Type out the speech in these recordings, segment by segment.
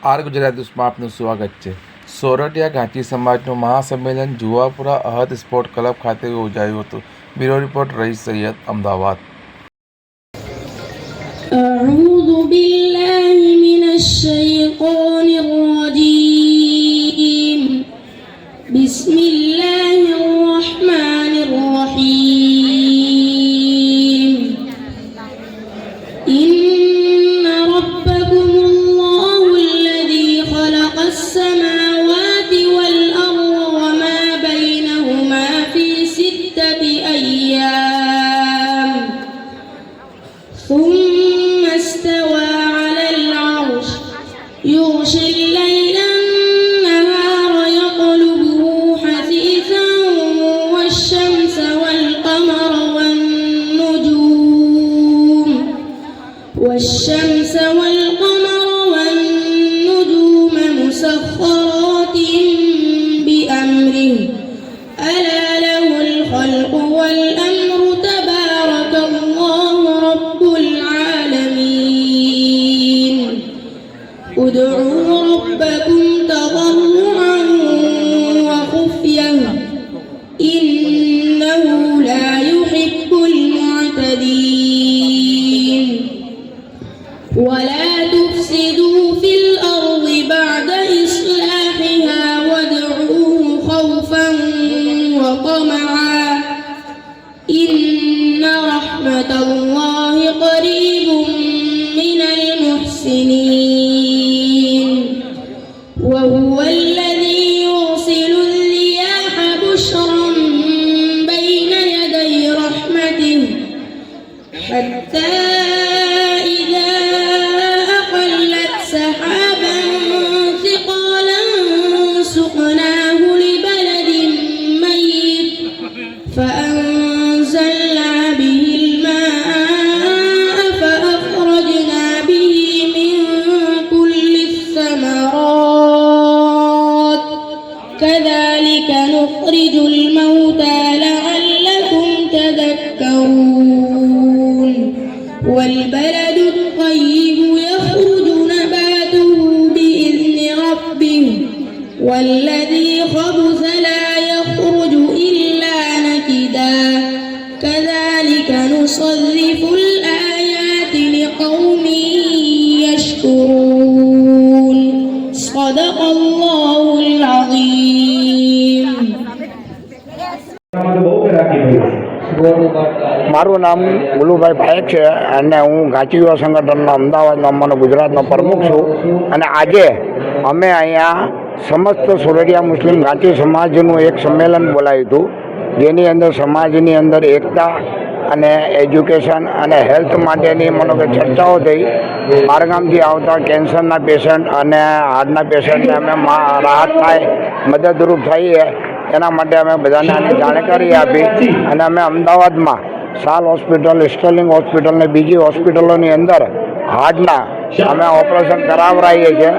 R Gujarati ન્યૂઝમાં આપનું સ્વાગત છે સોરઠિયા ઘાટી સમાજનું મહાસંમેલન જુવાપુરા અહદ સ્પોર્ટ ક્લબ ખાતે યોજાયું હતું બ્યુરો રિપોર્ટ રઈસ સૈયદ અમદાવાદ أعوذ بالله من الشيطان الرجيم بسم الله الرحمن الرحيم إن الخلق والأمر تبارك الله رب ادعوا huwa والبلد الطيب يخرج نباته بإذن ربه. والذي خبث لا يخرج إلا نكدا. كذلك نصرف الآيات لقوم يشكرون. صدق الله العظيم. મારું નામ ગુલુભાઈ ભાયક છે અને હું ઘાંચીવા સંગઠનનો અમદાવાદનો અમારો ગુજરાતનો પ્રમુખ છું. અને આજે અમે અહીંયા સમસ્ત સુરડિયા મુસ્લિમ ઘાંચી સમાજનું એક સંમેલન બોલાવ્યું હતું, જેની અંદર સમાજની અંદર એકતા અને એજ્યુકેશન અને હેલ્થ માટેની મને કે ચર્ચાઓ થઈ. બહારગામથી આવતા કેન્સરના પેશન્ટ અને હાર્ટના પેશન્ટને અમે રાહત થાય, મદદરૂપ થઈએ. એના માટે અમે બધાને આની જાણકારી આપી અને અમે અમદાવાદમાં સાલ હોસ્પિટલ સ્ટર્લિંગ હોસ્પિટલ ને બીજી હોસ્પિટલોની અંદર હાર્ટના અમે ઓપરેશન કરાવરાઈએ છીએ.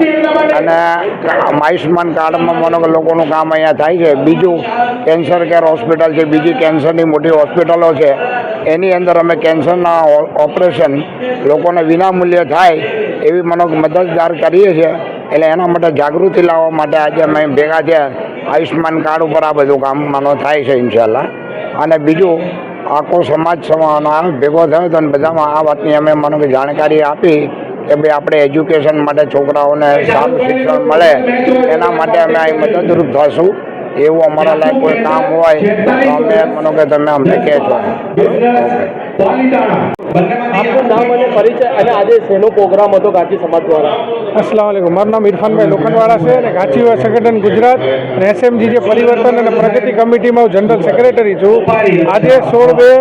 અને આયુષ્યમાન કાર્ડમાં માનો લોકોનું કામ અહીંયા થાય છે. બીજું કેન્સર કેર હોસ્પિટલ છે, બીજી કેન્સરની મોટી હોસ્પિટલો છે. એની અંદર અમે કેન્સરના ઓપરેશન લોકોને વિનામૂલ્યે થાય એવી મનો મદદગાર કરીએ છીએ. એટલે એના માટે જાગૃતિ લાવવા માટે આજે અમે ભેગા થયા. આયુષ્માન કાર્ડ ઉપર આ બધું કામ માનો થાય છે ઇન્શાલ્લાહ અને બીજું, આખો સમાજ ભેગો થયો હતો અને બધામાં આ વાતની અમે મને જાણકારી આપી કે ભાઈ આપણે એજ્યુકેશન માટે છોકરાઓને સારું શિક્ષણ મળે, એના માટે અમે અહીં મદદરૂપ થશું. એવું અમારા લાયક કોઈ કામ હોય તો અમે માનો કે તમે અમને કહેશો પાલીતાણા આપનું નામ અને પરિચય અને આજે શેનો પ્રોગ્રામ હતો ગાંધી સમાજ દ્વારા? અસલામ વાલેકુમ મારું નામ ઇરફાનભાઈ લોખંડવાળા છે અને ગાંચી સંગઠન ગુજરાત અને એસએમજી જે પરિવર્તન અને પ્રગતિ કમિટીમાં હું જનરલ સેક્રેટરી છું. આજે સોળ બે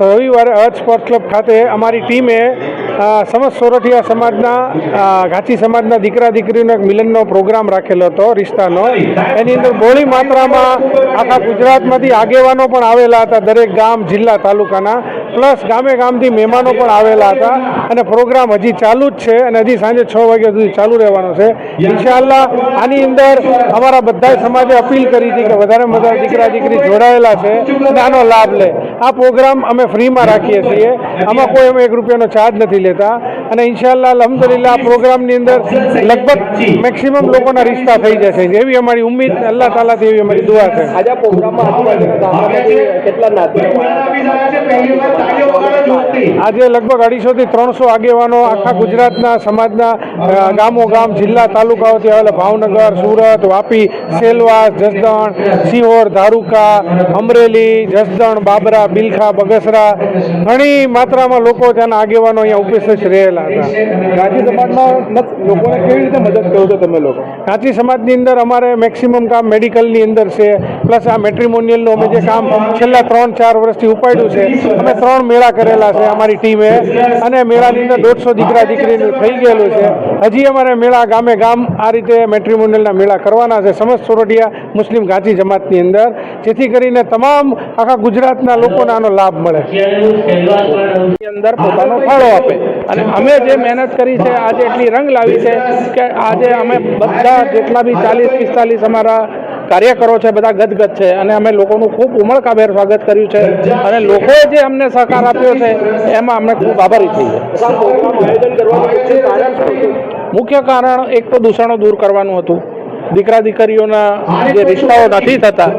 રવિવારે અર્થ સ્પોર્ટ્સ ક્લબ ખાતે અમારી ટીમે સમસ્ત સોરઠિયા સમાજના ઘાચી સમાજના દીકરા દીકરીનો એક મિલનનો પ્રોગ્રામ રાખેલો હતો, રિશ્તાનો. એની અંદર બહોળી માત્રામાં આખા ગુજરાતમાંથી આગેવાનો પણ આવેલા હતા, દરેક ગામ, જિલ્લા, તાલુકાના. પ્લસ ગામે ગામથી મહેમાનો પણ આવેલા હતા અને પ્રોગ્રામ હજી ચાલુ જ છે અને હજી સાંજે છ વાગ્યા સુધી ચાલુ રહેવાનો છે. ઇન્શાઅલ્લાહ, આની અંદર અમારા બધા સમાજે અપીલ કરી હતી કે વધારે વધારે દીકરા દીકરી જોડાયેલા છે અને આનો લાભ લે. આ પ્રોગ્રામ અમે ફ્રીમાં રાખીએ છીએ. આમાં કોઈ અમે એક રૂપિયાનો ચાર્જ નથી લેતા. અને ઇન્શાલ્લાહ અલહમદુલિલ્લાહ આ પ્રોગ્રામની અંદર લગભગ મેક્સિમમ લોકોના રિશ્તા થઈ જશે. એવી અમારી ઉમ્મીદ અલ્લાહ તાલાથી એવી અમારી દુઆ છે. આજે આ પ્રોગ્રામમાં આજુબાજુ ગામડામાંથી કેટલા નાગરિકો આજે લગભગ અઢીસોથી ત્રણસો આગેવાનો આખા ગુજરાતના સમાજના ગામો ગામ જિલ્લા તાલુકાઓથી આવેલા. ભાવનગર સુરત વાપી સેલવાસ જસદણ સિહોર ધારુકા અમરેલી જસદણ બાબરા બિલખા બગસરા ઘણી માત્રામાં લોકો ત્યાંના આગેવાનો અહીંયા ઉપસ્થિત રહેલા હતા. ગાંધી સમાજમાં લોકોને કેવી રીતે મદદ કરો છો તમે લોકો? ગાંધી સમાજની અંદર અમારે મેક્સિમમ કામ મેડિકલની અંદર છે પ્લસ આ મેટ્રિમોનિયલનું અમે જે કામ છેલ્લા ત્રણ ચાર વર્ષથી ઉપાડ્યું છે અમે ત્રણ મેળા કરેલા છે અમારી ટીમે. અને મેળાની અંદર દોઢસો દીકરા દીકરીનું થઈ ગયેલું છે. હજી અમારે મેળા ગામે ગામ આ રીતે મેટ્રિમોનિયલના મેળા કરવાના છે. સમસ્ત સોરઠિયા મુસ્લિમ ગાંધી જમાતની અંદર. જેથી કરીને તમામ આખા ગુજરાતના લોકોને લાભ મળે. અંદર પોતાનો ફાળો આપે. અને અમે જે મહેનત કરી છે, આજે એટલી રંગ લાવી છે કે આજે અમે બધા જેટલા બી ચાલીસ, પિસ્તાલીસ અમારા કાર્યકરો છે, બધા ગદગદ છે. અને અમે લોકોનું ખૂબ ઉમળકાભેર સ્વાગત કર્યું છે. અને લોકોએ જે અમને સહકાર આપ્યો છે, એમાં અમે ખૂબ આભારી હતું મુખ્ય કારણ એક તો દૂષણો દૂર કરવાનું હતું. દીકરા દીકરીઓના જે રિશ્તાઓ નથી થતા,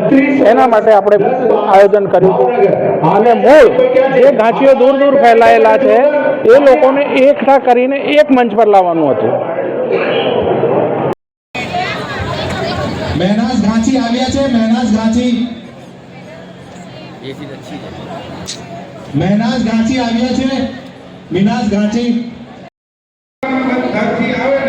એના માટે આપણે આયોજન કર્યું. અને મૂળ જે ઘાંચીઓ દૂર દૂર ફેલાયેલા છે, એ લોકોને એકઠા કરીને એક મંચ પર લાવવાનું હતું. મહેનાજ ઘાંચી આવ્યા છે મહેનાજ ઘાંચી. મહેનાજ ઘાંચી આવ્યા છે મિનાજ ઘાંચી. ઘાંચી આવે